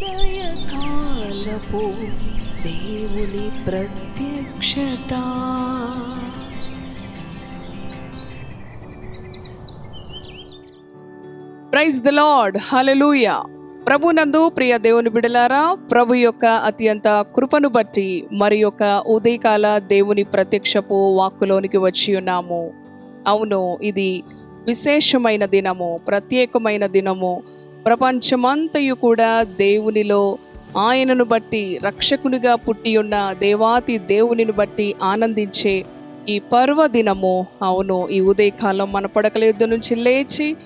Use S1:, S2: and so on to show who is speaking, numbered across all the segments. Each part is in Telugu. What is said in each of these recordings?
S1: ఉదయకాలపు దేవుని ప్రత్యక్షత.
S2: ప్రైజ్ ద లార్డ్ హలలుయ ప్రభునందు ప్రియ దేవుని బిడలారా ప్రభు యొక్క అత్యంత కృపను బట్టి మరి యొక్క ఉదయకాల దేవుని ప్రత్యక్షపు వాక్కులోనికి వచ్చి ఉన్నాము. అవును ఇది విశేషమైన దినము ప్రత్యేకమైన దినము. ప్రపంచమంతయు కూడా దేవునిలో ఆయనను బట్టి రక్షకునిగా పుట్టి ఉన్న దేవాతి దేవునిని బట్టి ఆనందించే ఈ పర్వదినము. అవును ఈ ఉదయకాలం మన పడకల యుద్ధ నుంచి లేచి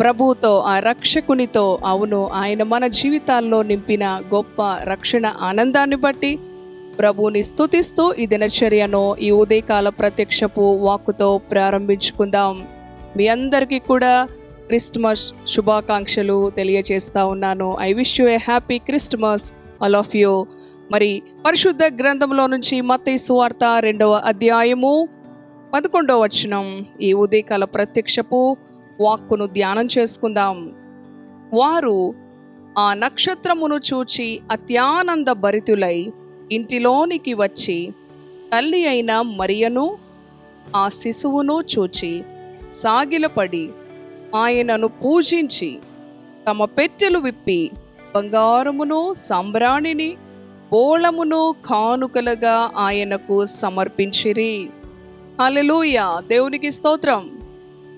S2: ప్రభుతో ఆ రక్షకునితో అవును ఆయన మన జీవితాల్లో నింపిన గొప్ప రక్షణ ఆనందాన్ని బట్టి ప్రభుని స్థుతిస్తూ ఈ దినచర్యను ఈ ఉదయకాల ప్రత్యక్షపు వాక్కుతో ప్రారంభించుకుందాం. మీ అందరికీ కూడా క్రిస్మస్ శుభాకాంక్షలు తెలియజేస్తా ఉన్నాను. I wish you a happy Christmas all of you మరి పరిశుద్ధ గ్రంథంలో నుంచి మత్తయి సువార్త రెండవ అధ్యాయము పదకొండవ వచనం. ఈ ఉదయకాల ప్రత్యక్షపు వాక్కును ధ్యానం చేసుకుందాం. వారు ఆ నక్షత్రమును చూచి అత్యానంద భరితులై ఇంటిలోనికి వచ్చి తల్లి అయిన మరియను ఆ శిశువును చూచి సాగిలపడి ఆయనను పూజించి తమ పెట్టెలు విప్పి బంగారమును సంబ్రాణిని బోళమును కానుకలుగా ఆయనకు సమర్పించిరి. హల్లెలూయా! దేవునికి స్తోత్రం.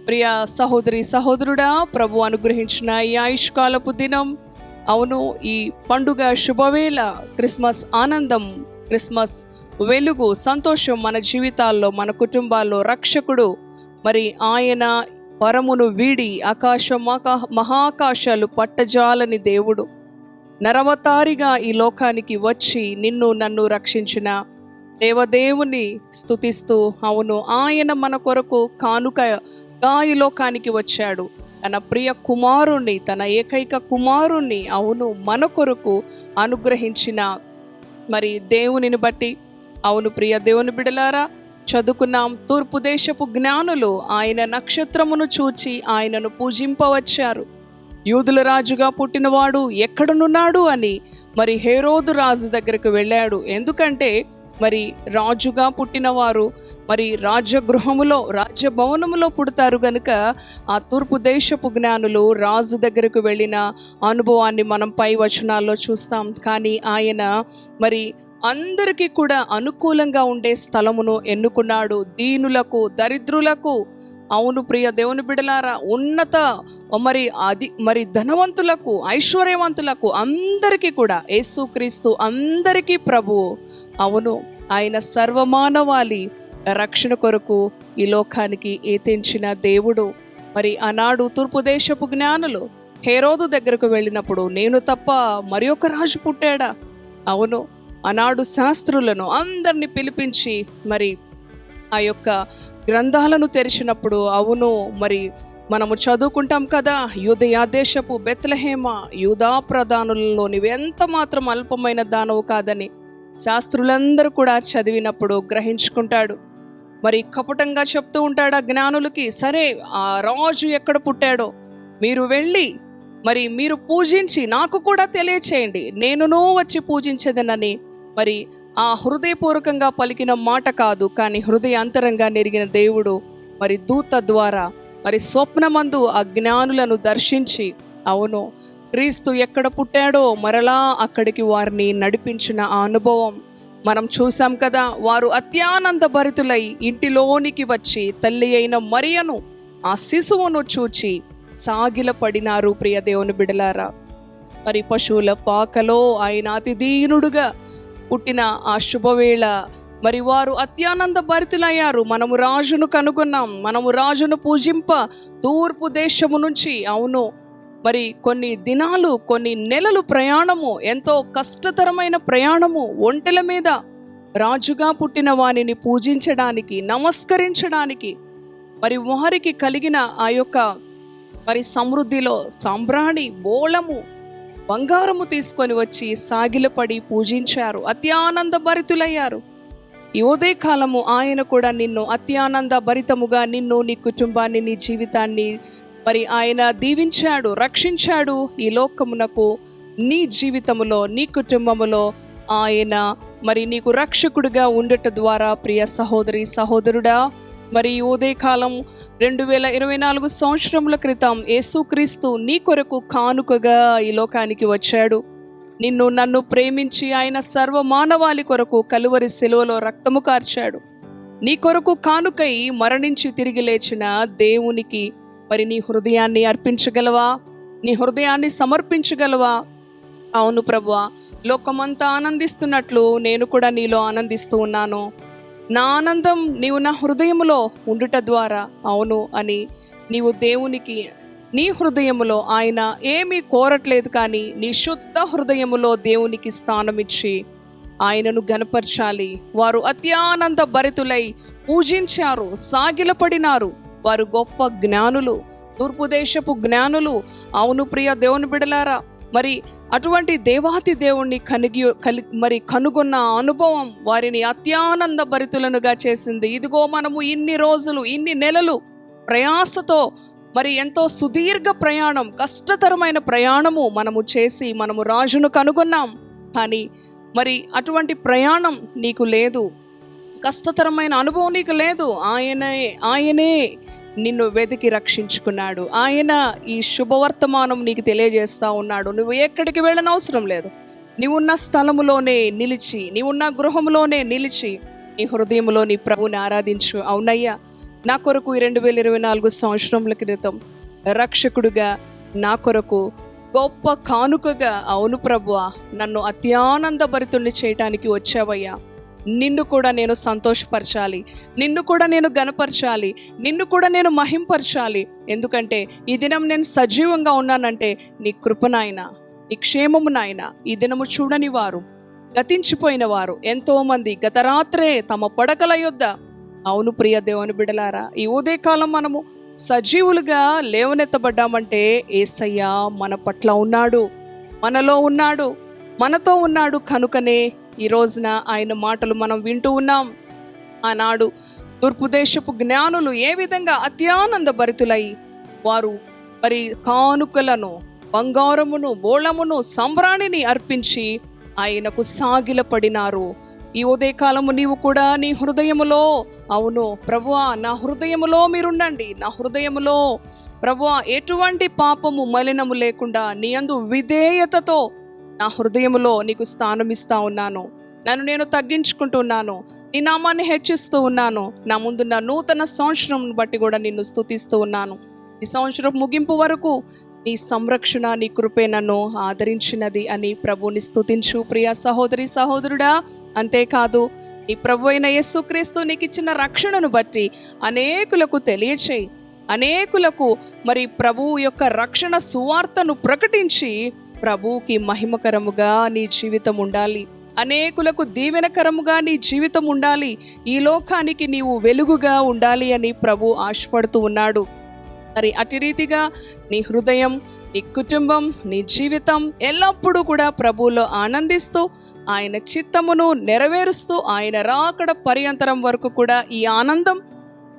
S2: ప్రియ సహోదరి సహోదరుడా ప్రభు అనుగ్రహించిన ఈ ఆయుష్కాలపు దినం. అవును ఈ పండుగ శుభవేళ క్రిస్మస్ ఆనందం క్రిస్మస్ వెలుగు సంతోషం మన జీవితాల్లో మన కుటుంబాల్లో రక్షకుడు. మరి ఆయన పరమును వీడి ఆకాశ మహాకాశాలు పట్టజాలని దేవుడు. నరవతారిగా ఈ లోకానికి వచ్చి నిన్ను నన్ను రక్షించిన దేవదేవుని స్తుతిస్తూ అవును ఆయన మన కొరకు కానుకగా ఈ లోకానికి వచ్చాడు. తన ప్రియ కుమారుణ్ణి తన ఏకైక కుమారుణ్ణి అవును మన కొరకు అనుగ్రహించిన మరి దేవునిని బట్టి. అవును ప్రియ దేవుని బిడలారా చదువుకున్నాం. తూర్పు దేశపు జ్ఞానులు ఆయన నక్షత్రమును చూచి ఆయనను పూజింపవచ్చారు. యూదుల రాజుగా పుట్టినవాడు ఎక్కడనున్నాడు అని మరి హేరోదు రాజు దగ్గరకు వెళ్ళాడు. ఎందుకంటే మరి రాజుగా పుట్టినవారు మరి రాజగృహములో రాజభవనములో పుడతారు గనుక ఆ తూర్పు దేశపు జ్ఞానులు రాజు దగ్గరకు వెళ్ళిన అనుభవాన్ని మనం పై వచనాల్లో చూస్తాం. కానీ ఆయన మరి అందరికీ కూడా అనుకూలంగా ఉండే స్థలమును ఎన్నుకున్నాడు. దీనులకు దరిద్రులకు అవును ప్రియ దేవుని బిడలారా ఉన్నత మరి అది మరి ధనవంతులకు ఐశ్వర్యవంతులకు అందరికీ కూడా యేసుక్రీస్తు అందరికీ ప్రభువు అవును ఆయన సర్వమానవాళి రక్షణ కొరకు ఈ లోకానికి ఏతించిన దేవుడు. మరి ఆనాడు తూర్పు దేశపు జ్ఞానులు హేరోదు దగ్గరకు వెళ్ళినప్పుడు నేను తప్ప మరి ఒక రాజు పుట్టాడా? అవును ఆనాడు శాస్త్రులను అందరిని పిలిపించి మరి ఆ యొక్క గ్రంథాలను తెరిచినప్పుడు అవును మరి మనము చదువుకుంటాం కదా యూదయా దేశపు బెత్లహేమ యూదా ప్రధానులలో నీవు ఎంత మాత్రం అల్పమైన దానవు కాదని శాస్త్రులందరూ కూడా చదివినప్పుడు గ్రహించుకుంటాడు. మరి కపటంగా చెప్తూ ఉంటాడు ఆ జ్ఞానులకి సరే ఆ రాజు ఎక్కడ పుట్టాడో మీరు వెళ్ళి మరి మీరు పూజించి నాకు కూడా తెలియచేయండి నేనునూ వచ్చి పూజించదనని మరి ఆ హృదయపూర్వకంగా పలికిన మాట కాదు కానీ హృదయ అంతరంగా నెరిగిన దేవుడు మరి దూత ద్వారా మరి స్వప్నమందు ఆ జ్ఞానులను దర్శించి అవును క్రీస్తు ఎక్కడ పుట్టాడో మరలా అక్కడికి వారిని నడిపించిన ఆ అనుభవం మనం చూసాం కదా. వారు అత్యానంద భరితులై ఇంటిలోనికి వచ్చి తల్లి అయిన మరియను ఆ శిశువును చూచి సాగిలపడినారు ప్రియ దేవుని బిడలారా. మరి పశువుల పాకలో ఆయన అతి దీనుడుగా పుట్టిన ఆ శుభవేళ. మరి వారు అత్యానంద భరితులయ్యారు. మనము రాజును కనుగొన్నాం. మనము రాజును పూజింప తూర్పు దేశము నుంచి. అవును. మరి కొన్ని దినాలు కొన్ని నెలలు ప్రయాణము ఎంతో కష్టతరమైన ప్రయాణము ఒంటెల మీద రాజుగా పుట్టిన వానిని పూజించడానికి నమస్కరించడానికి మరి వారికి కలిగిన ఆ యొక్క మరి సమృద్ధిలో సంబ్రాణి బోళము బంగారము తీసుకొని వచ్చి సాగిలపడి పూజించారు. అత్యానంద భరితులయ్యారు ఈ కాలము ఆయన కూడా నిన్ను అత్యానంద భరితముగా నిన్ను నీ కుటుంబాన్ని నీ జీవితాన్ని మరి ఆయన దీవించాడు రక్షించాడు. ఈ లోకమునకు నీ జీవితములో నీ కుటుంబములో ఆయన మరి నీకు రక్షకుడిగా ఉండట ద్వారా ప్రియ సహోదరి సహోదరుడా మరి ఉదయకాలం రెండు వేల ఇరవై నాలుగు సంవత్సరముల క్రితం యేసుక్రీస్తు నీ కొరకు కానుకగా ఈ లోకానికి వచ్చాడు. నిన్ను నన్ను ప్రేమించి ఆయన సర్వ మానవాళి కొరకు కలువరి సెలవులో రక్తము కార్చాడు. నీ కొరకు కానుకై మరణించి తిరిగి లేచిన దేవునికి మరి నీ హృదయాన్ని అర్పించగలవా? నీ హృదయాన్ని సమర్పించగలవా? అవును ప్రభువా లోకమంతా ఆనందిస్తున్నట్లు నేను కూడా నీలో ఆనందిస్తూ ఉన్నాను. నా ఆనందం నీవు నా హృదయములో ఉండుట ద్వారా అవును అని నీవు దేవునికి నీ హృదయములో ఆయన ఏమీ కోరట్లేదు కానీ నీ శుద్ధ హృదయములో దేవునికి స్థానమిచ్చి ఆయనను గనపరచాలి వారు అత్యానంద భరితులై పూజించారు సాగిలపడినారు. వారు గొప్ప జ్ఞానులు తూర్పు దేశపు జ్ఞానులు. అవును ప్రియ దేవుని బిడలారా మరి అటువంటి దేవాతి దేవుణ్ణి కనిగి కలి మరి కనుగొన్న అనుభవం వారిని అత్యానంద భరితులనుగా చేసింది. ఇదిగో మనము ఇన్ని రోజులు ఇన్ని నెలలు ప్రయాసతో మరి ఎంతో సుదీర్ఘ ప్రయాణం కష్టతరమైన ప్రయాణము మనము చేసి మనము రాజును కనుగొన్నాం. కానీ మరి అటువంటి ప్రయాణం నీకు లేదు. కష్టతరమైన అనుభవం నీకు లేదు. ఆయనే ఆయనే నిన్ను వెతికి రక్షించుకున్నాడు. ఆయన ఈ శుభవర్తమానం నీకు తెలియజేస్తా ఉన్నాడు. నువ్వు ఎక్కడికి వెళ్ళని అవసరం లేదు. నీవున్న స్థలములోనే నిలిచి నీవున్న గృహంలోనే నిలిచి నీ హృదయంలో నీ ప్రభుని ఆరాధించు. అవునయ్యా నా కొరకు ఈ రెండు వేల ఇరవై నాలుగు సంవత్సరముల క్రితం రక్షకుడుగా నా కొరకు గొప్ప కానుకగా అవును ప్రభువా నన్ను అత్యానంద భరితుణ్ణి చేయటానికి వచ్చావయ్యా. నిన్ను కూడా నేను సంతోషపరచాలి. నిన్ను కూడా నేను గనపరచాలి నిన్ను కూడా నేను మహింపరచాలి. ఎందుకంటే ఈ దినం నేను సజీవంగా ఉన్నానంటే నీ కృపనాయన నీ క్షేమము నాయన ఈ దినము చూడని వారు గతించిపోయిన వారు ఎంతోమంది గత రాత్రే తమ పడకల యొద్ద. అవును ప్రియ దేవుని బిడలారా ఈ ఉదయకాలం మనము సజీవులుగా లేవనెత్తబడ్డామంటే ఏసయ్య మన పట్ల ఉన్నాడు మనలో ఉన్నాడు మనతో ఉన్నాడు కనుకనే ఈ రోజున ఆయన మాటలు మనం వింటూ ఉన్నాం. ఆనాడు తూర్పు దేశపు జ్ఞానులు ఏ విధంగా అత్యానంద భరితులై వారు మరి కానుకలను బంగారమును బోళమును సంబ్రాణిని అర్పించి ఆయనకు సాగిలపడినారు. ఈ ఉదయకాలము నీవు కూడా నీ హృదయములో అవును ప్రభువా నా హృదయములో మీరుండండి. నా హృదయములో ప్రభువా ఎటువంటి పాపము మలినము లేకుండా నీ అందు విధేయతతో నా హృదయంలో నీకు స్థానం ఇస్తా ఉన్నాను. నన్ను నేను తగ్గించుకుంటున్నాను నీ నామాన్ని హెచ్చిస్తూ ఉన్నాను. నా ముందున్న నూతన సంవత్సరం బట్టి కూడా నిన్ను స్థుతిస్తూ ఉన్నాను. ఈ సంవత్సరం ముగింపు వరకు నీ సంరక్షణ నీ కృపే నన్ను ఆదరించినది అని ప్రభుని స్థుతించు ప్రియా సహోదరి సహోదరుడా. అంతేకాదు నీ ప్రభు అయిన యేసుక్రీస్తు నీకు ఇచ్చిన రక్షణను బట్టి అనేకులకు తెలియచేయి. అనేకులకు మరి ప్రభువు యొక్క రక్షణ సువార్తను ప్రకటించి ప్రభువుకి మహిమకరముగా నీ జీవితం ఉండాలి. అనేకులకు దీవెనకరముగా నీ జీవితం ఉండాలి. ఈ లోకానికి నీవు వెలుగుగా ఉండాలి అని ప్రభు ఆశపడుతూ ఉన్నాడు. మరి అటు రీతిగా నీ హృదయం నీ కుటుంబం నీ జీవితం ఎల్లప్పుడూ కూడా ప్రభువులో ఆనందిస్తూ ఆయన చిత్తమును నెరవేరుస్తూ ఆయన రాకడ పర్యంతరం వరకు కూడా ఈ ఆనందం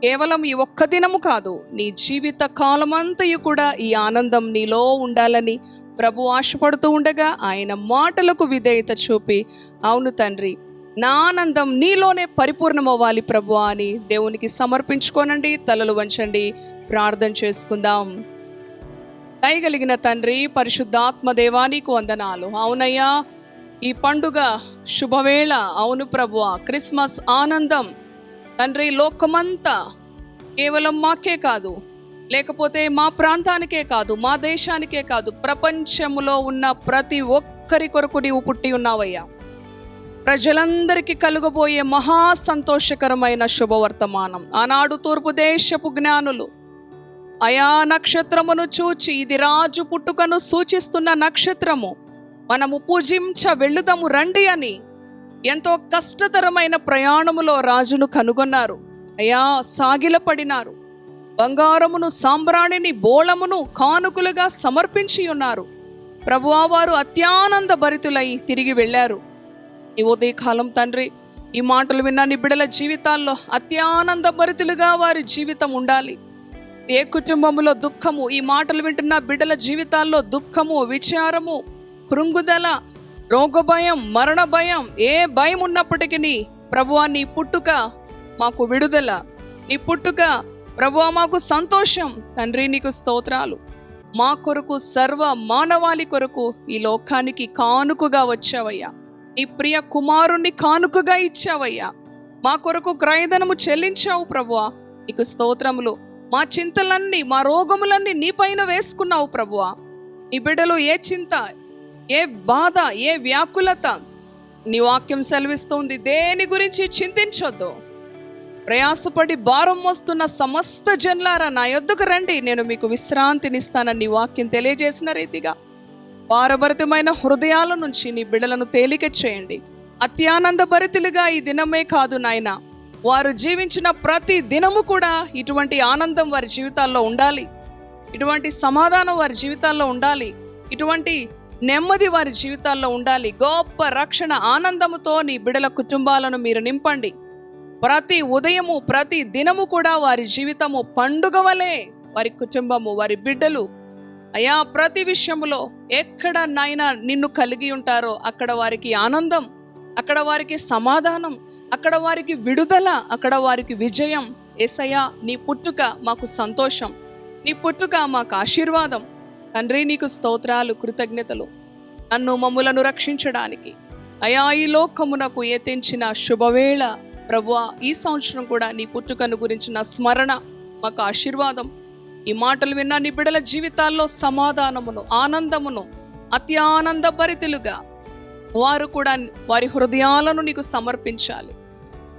S2: కేవలం ఈ ఒక్క దినము కాదు నీ జీవిత కాలమంతయు కూడా ఈ ఆనందం నీలో ఉండాలని ప్రభు ఆశపడుతూ ఉండగా ఆయన మాటలకు విధేయత చూపి అవును తండ్రి నా ఆనందం నీలోనే పరిపూర్ణమవ్వాలి ప్రభు అని దేవునికి సమర్పించుకోనండి తలలు వంచండి ప్రార్థన చేసుకుందాం. దయగలిగిన తండ్రి పరిశుద్ధాత్మ దేవానికి వందనాలు. అవునయ్యా ఈ పండుగ శుభవేళ. అవును ప్రభువ క్రిస్మస్ ఆనందం. తండ్రి లోకమంతా కేవలం మాకే కాదు లేకపోతే మా ప్రాంతానికే కాదు మా దేశానికే కాదు ప్రపంచములో ఉన్న ప్రతి ఒక్కరి కొరకు నీవు పుట్టి ఉన్నావయ్యా. ప్రజలందరికీ కలుగబోయే మహా సంతోషకరమైన శుభవర్తమానం. ఆనాడు తూర్పు దేశపు జ్ఞానులు అయా నక్షత్రమును చూచి ఇది రాజు పుట్టుకను సూచిస్తున్న నక్షత్రము మనము పూజించ వెళ్ళుదము రండి అని ఎంతో కష్టతరమైన ప్రయాణములో రాజును కనుగొన్నారు. అయా సాగిలపడినారు. బంగారమును సాంబ్రాణిని బోళమును కానుకలుగా సమర్పించి ఉన్నారు. ప్రభువా వారు అత్యానంద భరితులై తిరిగి వెళ్ళారు. ఈ ఉదయకాలం తండ్రి ఈ మాటలు విన్న నీ జీవితాల్లో అత్యానంద భరితులుగా వారి జీవితం ఉండాలి. ఏ కుటుంబంలో దుఃఖము ఈ మాటలు వింటున్న బిడ్డల జీవితాల్లో దుఃఖము విచారము కృంగుదల రోగ భయం మరణ భయం ఏ భయం ఉన్నప్పటికీ ప్రభువా నీ పుట్టుక మాకు విడుదల నీ పుట్టుక ప్రభు మాకు సంతోషం. తండ్రి నీకు స్తోత్రాలు. మా కొరకు సర్వ మానవాళి కొరకు ఈ లోకానికి కానుకగా వచ్చావయ్యా. నీ ప్రియ కుమారుణ్ణి కానుకగా ఇచ్చావయ్యా. మా కొరకు క్రయధనము చెల్లించావు ప్రభువా. నీకు స్తోత్రములు. మా చింతలన్నీ మా రోగములన్నీ నీ పైన వేసుకున్నావు ప్రభువా. నీ బిడ్డలు ఏ చింత ఏ బాధ ఏ వ్యాకులత నీ వాక్యం సెలవిస్తోంది. దేని గురించి చింతించొద్దు. ప్రయాసపడి భారం మోస్తున్న సమస్త జన్లారా నా యొద్దకు రండి. నేను మీకు విశ్రాంతినిస్తానని వాక్యం తెలియజేసిన రీతిగా భారభరితమైన హృదయాల నుంచి నీ బిడలను తేలిక చేయండి. అత్యానంద భరితులుగా ఈ దినమే కాదు నాయన. వారు జీవించిన ప్రతి దినము కూడా ఇటువంటి ఆనందం వారి జీవితాల్లో ఉండాలి. ఇటువంటి సమాధానం వారి జీవితాల్లో ఉండాలి. ఇటువంటి నెమ్మది వారి జీవితాల్లో ఉండాలి. గొప్ప రక్షణ ఆనందముతో నీ బిడల కుటుంబాలను మీరు నింపండి. ప్రతి ఉదయము ప్రతి దినము కూడా వారి జీవితము పండుగ వలె వారి కుటుంబము వారి బిడ్డలు అయా ప్రతి విషయములో ఎక్కడ నాయన నిన్ను కలిగి ఉంటారో అక్కడ వారికి ఆనందం అక్కడ వారికి సమాధానం అక్కడ వారికి విడుదల అక్కడ వారికి విజయం. ఏసయ్యా నీ పుట్టుక మాకు సంతోషం. నీ పుట్టుక మాకు ఆశీర్వాదం. తండ్రి నీకు స్తోత్రాలు కృతజ్ఞతలు. నన్ను మమ్ములను రక్షించడానికి. అయా ఈ లోకమునకు ఎతించిన శుభవేళ ప్రభువా ఈ సంవత్సరం కూడా నీ పుట్టుకను గురించిన స్మరణ మాకు ఆశీర్వాదం. ఈ మాటలు విన్న నీ బిడల జీవితాల్లో సమాధానమును ఆనందమును అత్యానంద భరితులుగా వారు కూడా వారి హృదయాలను నీకు సమర్పించాలి.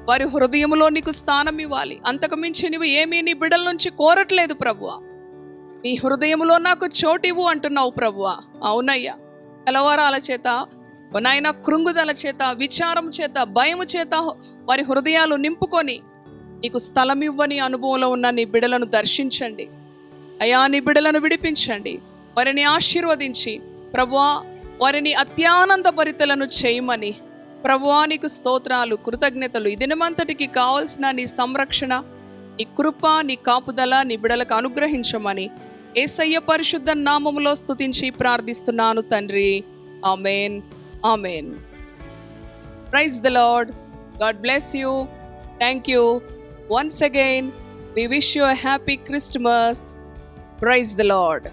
S2: వారి హృదయంలో నీకు స్థానం ఇవ్వాలి. అంతకు మించి నువ్వు ఏమీ నీ బిడల నుంచి కోరట్లేదు ప్రభువా. నీ హృదయములో నాకు చోటివ్వు అంటున్నావు ప్రభువా. అవునయ్యా. కలవరాల చేత నాయన కృంగుదల చేత విచారం చేత భయము చేత వారి హృదయాలు నింపుకొని నీకు స్థలం ఇవ్వని అనుభవంలో ఉన్న నీ బిడలను దర్శించండి. అయా నీ బిడలను విడిపించండి. వారిని ఆశీర్వదించి ప్రభువా వారిని అత్యానంద భరితలను చేయమని. ప్రభువా నీకు స్తోత్రాలు కృతజ్ఞతలు. ఈ దినమంతటికి కావలసిన నీ సంరక్షణ నీ కృప నీ కాపుదల నీ బిడలకు అనుగ్రహించమని ఏసయ్య పరిశుద్ధ నామములో స్తుతించి ప్రార్థిస్తున్నాను తండ్రి. Amen. Amen. Praise the Lord. God bless you. Thank you. Once again, we wish you a happy Christmas. Praise the Lord.